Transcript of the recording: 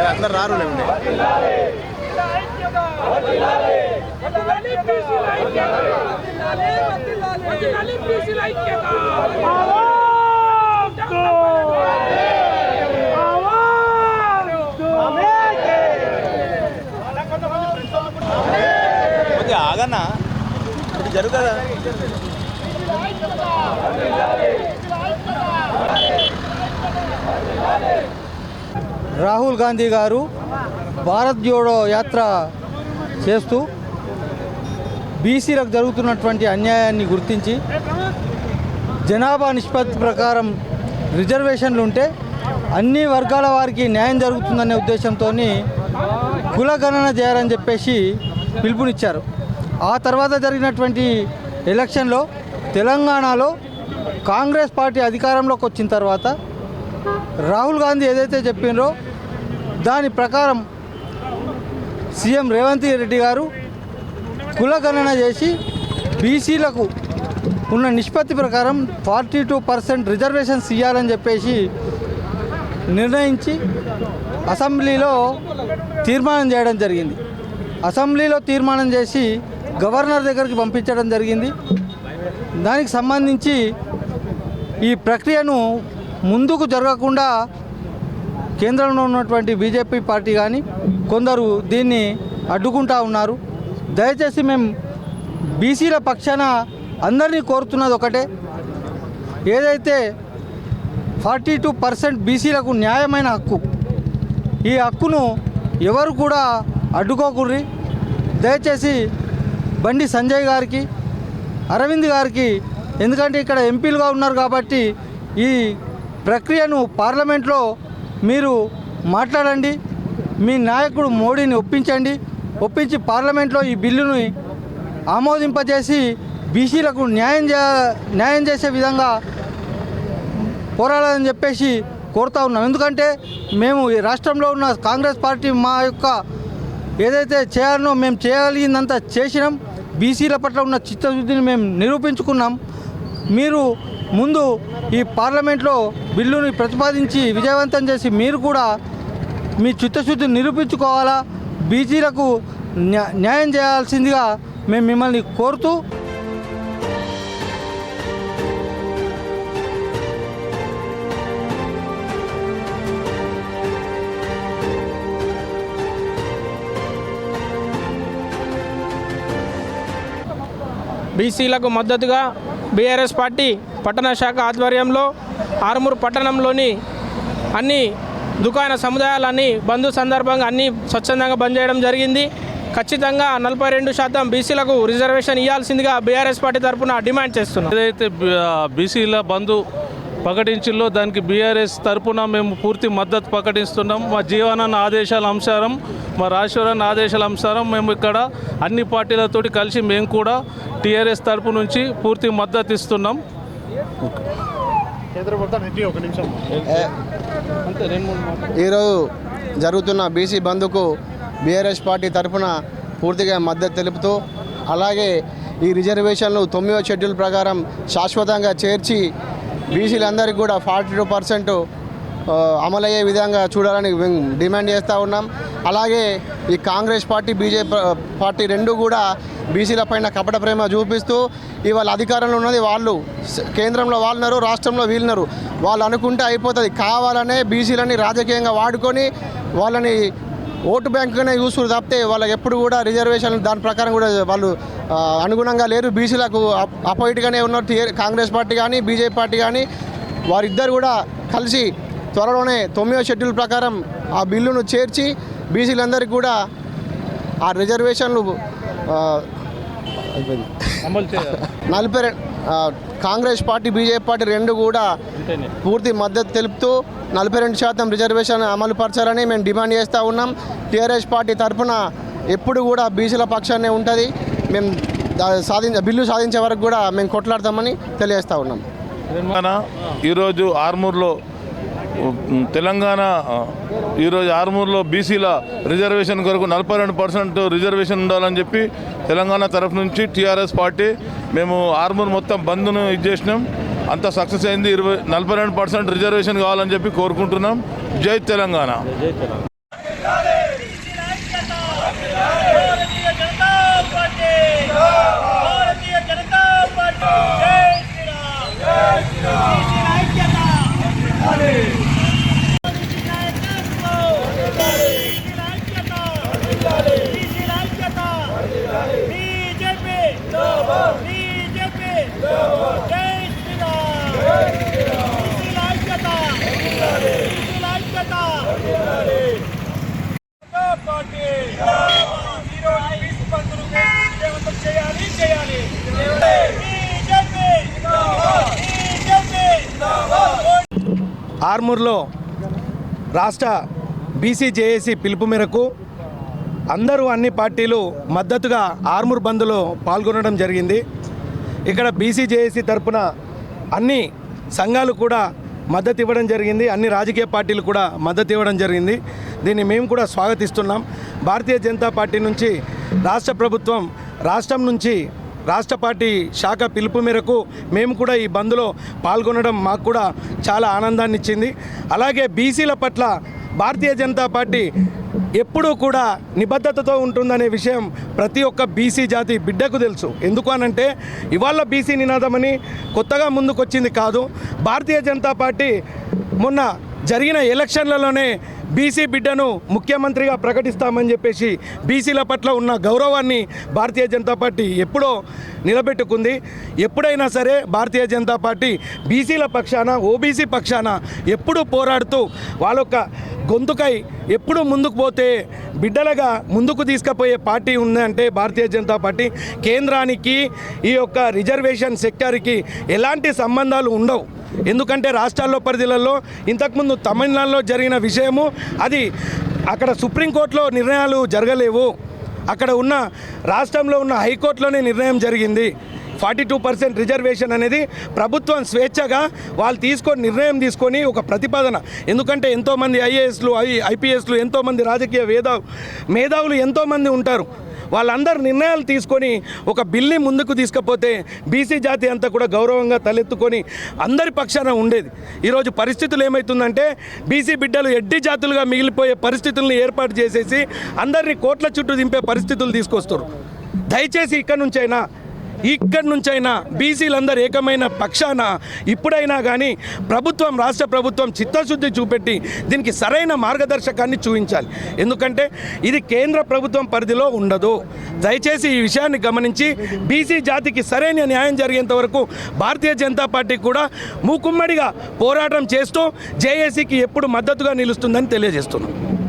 అందరు రారు కొద్దిగా ఆగన్నా. ఇది జరుగుతుందా? రాహుల్ గాంధీ గారు భారత్ జోడో యాత్ర చేస్తూ బీసీలకు జరుగుతున్నటువంటి అన్యాయాన్ని గుర్తించి జనాభా నిష్పత్తి ప్రకారం రిజర్వేషన్లు ఉంటే అన్ని వర్గాల వారికి న్యాయం జరుగుతుందనే ఉద్దేశంతో కులగణన చేయాలని చెప్పేసి పిలుపునిచ్చారు. ఆ తర్వాత జరిగినటువంటి ఎలక్షన్లో తెలంగాణలో కాంగ్రెస్ పార్టీ అధికారంలోకి వచ్చిన తర్వాత రాహుల్ గాంధీ ఏదైతే చెప్పిండ్రో దాని ప్రకారం సీఎం రేవంత్ రెడ్డి గారు కులగణన చేసి బీసీలకు ఉన్న నిష్పత్తి ప్రకారం ఫార్టీ టూ పర్సెంట్ రిజర్వేషన్స్ ఇవ్వాలని చెప్పేసి నిర్ణయించి అసెంబ్లీలో తీర్మానం చేయడం జరిగింది. అసెంబ్లీలో తీర్మానం చేసి గవర్నర్ దగ్గరికి పంపించడం జరిగింది. దానికి సంబంధించి ఈ ప్రక్రియను ముందుకు జరగకుండా కేంద్రంలో ఉన్నటువంటి బీజేపీ పార్టీ కానీ కొందరు దీన్ని అడ్డుకుంటా ఉన్నారు. దయచేసి మేము బీసీల పక్షాన అందరినీ కోరుతున్నది ఒకటే. ఏదైతే ఫార్టీ టూ పర్సెంట్ బీసీలకు న్యాయమైన హక్కు ఈ హక్కును ఎవరు కూడా అడ్డుకోకుర్రి. దయచేసి బండి సంజయ్ గారికి అరవింద్ గారికి ఎందుకంటే ఇక్కడ ఎంపీలుగా ఉన్నారు కాబట్టి ఈ ప్రక్రియను పార్లమెంట్లో మీరు మాట్లాడండి. మీ నాయకుడు మోడీని ఒప్పించండి. ఒప్పించి పార్లమెంట్లో ఈ బిల్లుని ఆమోదింపజేసి బీసీలకు న్యాయం చే న్యాయం చేసే విధంగా పోరాడాలని చెప్పేసి కోరుతా ఉన్నాం. ఎందుకంటే మేము ఈ రాష్ట్రంలో ఉన్న కాంగ్రెస్ పార్టీ మా యొక్క ఏదైతే చేయాలనో మేము చేయగలిగిందంతా చేసినాం. బీసీల పట్ల ఉన్న చిత్తశుద్ధిని మేము నిరూపించుకున్నాం. మీరు ముందు ఈ పార్లమెంట్లో బిల్లుని ప్రతిపాదించి విజయవంతం చేసి మీరు కూడా మీ చిత్తశుద్ధిని నిరూపించుకోవాలా? బీసీలకు న్యాయం చేయాల్సిందిగా మేము మిమ్మల్ని కోరుతూ బీసీలకు మద్దతుగా బీఆర్ఎస్ పార్టీ పట్టణ శాఖ ఆధ్వర్యంలో ఆరుమూరు పట్టణంలోని అన్ని దుకాణ సముదాయాలన్నీ బంద్ సందర్భంగా అన్నీ స్వచ్ఛందంగా బంద్ చేయడం జరిగింది. ఖచ్చితంగా నలభై రెండు శాతం బీసీలకు రిజర్వేషన్ ఇవ్వాల్సిందిగా బీఆర్ఎస్ పార్టీ తరఫున డిమాండ్ చేస్తున్నాం. ఏదైతే బీసీల బంధు ప్రకటించిల్లో దానికి బీఆర్ఎస్ తరపున మేము పూర్తి మద్దతు ప్రకటిస్తున్నాం. మా జీవనాన్న ఆదేశాల అంశారం మా రాజేశ్వరన్ ఆదేశాల అంశారం మేము ఇక్కడ అన్ని పార్టీలతోటి కలిసి మేము కూడా టీఆర్ఎస్ తరపు నుంచి పూర్తి మద్దతు ఇస్తున్నాం. ఈరోజు జరుగుతున్న బీసీ బంద్కు బీఆర్ఎస్ పార్టీ తరఫున పూర్తిగా మద్దతు తెలుపుతూ అలాగే ఈ రిజర్వేషన్లు తొమ్మిదో షెడ్యూల్ ప్రకారం శాశ్వతంగా చేర్చి బీసీలందరికీ కూడా ఫార్టీ టూ పర్సెంట్ అమలయ్యే విధంగా చూడాలని మేము డిమాండ్ చేస్తూ ఉన్నాం. అలాగే ఈ కాంగ్రెస్ పార్టీ బీజేపీ పార్టీ రెండు కూడా బీసీల పైన కపట ప్రేమ చూపిస్తూ ఇవాళ అధికారంలో ఉన్నది వాళ్ళు. కేంద్రంలో వాళ్ళున్నారు రాష్ట్రంలో వీళ్ళున్నారు. వాళ్ళు అనుకుంటే అయిపోతుంది. కావాలనే బీసీలని రాజకీయంగా వాడుకొని వాళ్ళని ఓటు బ్యాంకుగానే చూసుకుని తప్పితే వాళ్ళకి ఎప్పుడు కూడా రిజర్వేషన్ దాని ప్రకారం కూడా వాళ్ళు అనుగుణంగా లేరు. బీసీలకు అపోయిట్గానే ఉన్నారు. కాంగ్రెస్ పార్టీ కానీ బీజేపీ పార్టీ కానీ. వారిద్దరు కూడా కలిసి త్వరలోనే తొమ్మిదో షెడ్యూల్ ప్రకారం ఆ బిల్లును చేర్చి బీసీలందరికీ కూడా ఆ రిజర్వేషన్లు అమలు చేయాలి. నలభై కాంగ్రెస్ పార్టీ బీజేపీ పార్టీ రెండు కూడా పూర్తి మద్దతు తెలుపుతూ నలభై రెండు శాతం రిజర్వేషన్ అమలు పరచాలని మేము డిమాండ్ చేస్తూ ఉన్నాం. టీఆర్ఎస్ పార్టీ తరఫున ఎప్పుడు కూడా బీసీల పక్షాన్నే ఉంటుంది. మేము సాధించ బిల్లు సాధించే వరకు కూడా మేము కొట్లాడతామని తెలియజేస్తూ ఉన్నాం. ఈరోజు ఆర్మూర్లో తెలంగాణ ఈరోజు ఆర్మూర్లో బీసీల రిజర్వేషన్ కొరకు నలభై రెండు పర్సెంట్ రిజర్వేషన్ ఉండాలని చెప్పి తెలంగాణ తరఫు నుంచి టీఆర్ఎస్ పార్టీ మేము ఆర్మూర్ మొత్తం బంద్ను ఇది చేసినాం. అంత సక్సెస్ అయింది. ఇరవై నలభై రెండు పర్సెంట్ రిజర్వేషన్ కావాలని చెప్పి కోరుకుంటున్నాం. జై తెలంగాణ. ఆర్మూర్లో రాష్ట్ర బీసీజేఏసీ పిలుపు మేరకు అందరూ అన్ని పార్టీలు మద్దతుగా ఆర్మూర్ బంద్లో పాల్గొనడం జరిగింది. ఇక్కడ బీసీజేఏసీ తరపున అన్ని సంఘాలు కూడా మద్దతు ఇవ్వడం జరిగింది. అన్ని రాజకీయ పార్టీలు కూడా మద్దతు ఇవ్వడం జరిగింది. దీన్ని మేము కూడా స్వాగతిస్తున్నాం. భారతీయ జనతా పార్టీ నుంచి రాష్ట్ర ప్రభుత్వం రాష్ట్రం నుంచి రాష్ట్ర పార్టీ శాఖ పిలుపు మేరకు మేము కూడా ఈ బంద్లో పాల్గొనడం మాకు కూడా చాలా ఆనందాన్ని ఇచ్చింది. అలాగే బీసీల పట్ల భారతీయ జనతా పార్టీ ఎప్పుడూ కూడా నిబద్ధతతో ఉంటుందనే విషయం ప్రతి ఒక్క బీసీ జాతి బిడ్డకు తెలుసు. ఎందుకు అనంటే ఇవాళ బీసీ నినాదమని కొత్తగా ముందుకొచ్చింది కాదు. భారతీయ జనతా పార్టీ మొన్న జరిగిన ఎలక్షన్లలోనే బీసీ బిడ్డను ముఖ్యమంత్రిగా ప్రకటిస్తామని చెప్పేసి బీసీల పట్ల ఉన్న గౌరవాన్ని భారతీయ జనతా పార్టీ ఎప్పుడో నిలబెట్టుకుంది. ఎప్పుడైనా సరే భారతీయ జనతా పార్టీ బీసీల పక్షాన ఓబీసీ పక్షాన ఎప్పుడూ పోరాడుతూ వాళ్ళొక్క గొంతుకై ఎప్పుడు ముందుకు పోతే బిడ్డలుగా ముందుకు తీసుకుపోయే పార్టీ ఉందంటే భారతీయ జనతా పార్టీ. కేంద్రానికి ఈ యొక్క రిజర్వేషన్ సెక్టార్కి ఎలాంటి సంబంధాలు ఉండవు. ఎందుకంటే రాష్ట్రాల్లో పరిధిలలో ఇంతకుముందు తమిళనాడులో జరిగిన విషయము అది అక్కడ సుప్రీంకోర్టులో నిర్ణయాలు జరగలేవు. అక్కడ ఉన్న రాష్ట్రంలో ఉన్న హైకోర్టులోనే నిర్ణయం జరిగింది. ఫార్టీ టూ పర్సెంట్ రిజర్వేషన్ అనేది ప్రభుత్వం స్వేచ్ఛగా వాళ్ళు తీసుకొని నిర్ణయం తీసుకొని ఒక ప్రతిపాదన. ఎందుకంటే ఎంతోమంది ఐఏఎస్లు ఐ ఐపీఎస్లు ఎంతోమంది రాజకీయ వేదా మేధావులు ఎంతోమంది ఉంటారు. వాళ్ళందరూ నిర్ణయాలు తీసుకొని ఒక బిల్ని ముందుకు తీసుకపోతే బీసీ జాతి అంతా కూడా గౌరవంగా తలెత్తుకొని అందరి పక్షాన ఉండేది. ఈరోజు పరిస్థితులు ఏమవుతుందంటే బీసీ బిడ్డలు ఎడ్డి జాతులుగా మిగిలిపోయే పరిస్థితులను ఏర్పాటు చేసేసి అందరినీ కోట్ల చుట్టూ దింపే పరిస్థితులు తీసుకొస్తారు దయచేసి ఇక్కడ నుంచైనా ఇక్కడి నుంచైనా బీసీలందరూ ఏకమైన పక్షాన ఇప్పుడైనా కానీ ప్రభుత్వం రాష్ట్ర ప్రభుత్వం చిత్తశుద్ధి చూపెట్టి దీనికి సరైన మార్గదర్శకాన్ని చూపించాలి. ఎందుకంటే ఇది కేంద్ర ప్రభుత్వం పరిధిలో ఉండదు. దయచేసి ఈ విషయాన్ని గమనించి బీసీ జాతికి సరైన న్యాయం జరిగేంత వరకు భారతీయ జనతా పార్టీ కూడా మూకుమ్మడిగా పోరాటం చేస్తూ జేఏసీకి ఎప్పుడు మద్దతుగా నిలుస్తుందని తెలియజేస్తున్నాం.